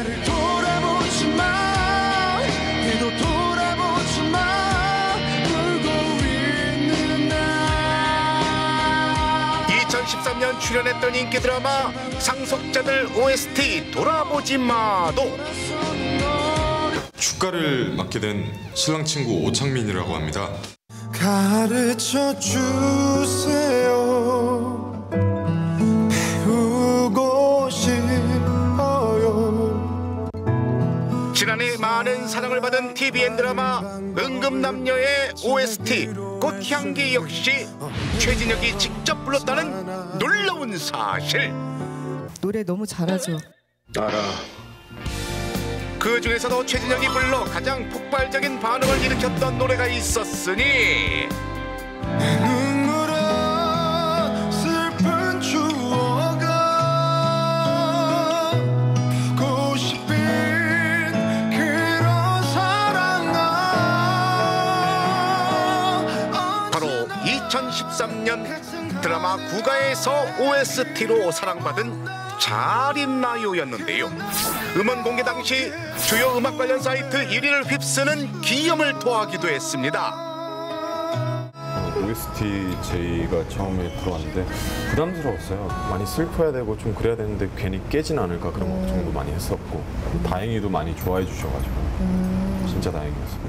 나를 돌아보지 마. 뒤도 돌아보지 마. 울고 있는 나. 2013년 출연했던 인기 드라마 상속자들 OST 돌아보지 마도. 축가를 맡게 된 신랑 친구 오창민이라고 합니다. 가르쳐 주세요 많은 사랑을 받은 TVN 드라마 응급남녀의 OST 꽃향기 역시 최진혁이 직접 불렀다는 놀라운 사실. 노래 너무 잘하죠. 그 중에서도 최진혁이 불러 가장 폭발적인 반응을 일으켰던 노래가 있었으니 2013년 드라마 국가에서 OST로 사랑받은 잘 있나요였는데요. 음원 공개 당시 주요 음악 관련 사이트 1위를 휩쓰는 기염을 토하기도 했습니다. OST 제의가 처음에 들어왔는데 부담스러웠어요. 많이 슬퍼야 되고 좀 그래야 되는데 괜히 깨진 않을까 그런 걱정도 많이 했었고 다행히도 많이 좋아해 주셔가지고 진짜 다행이었습니다.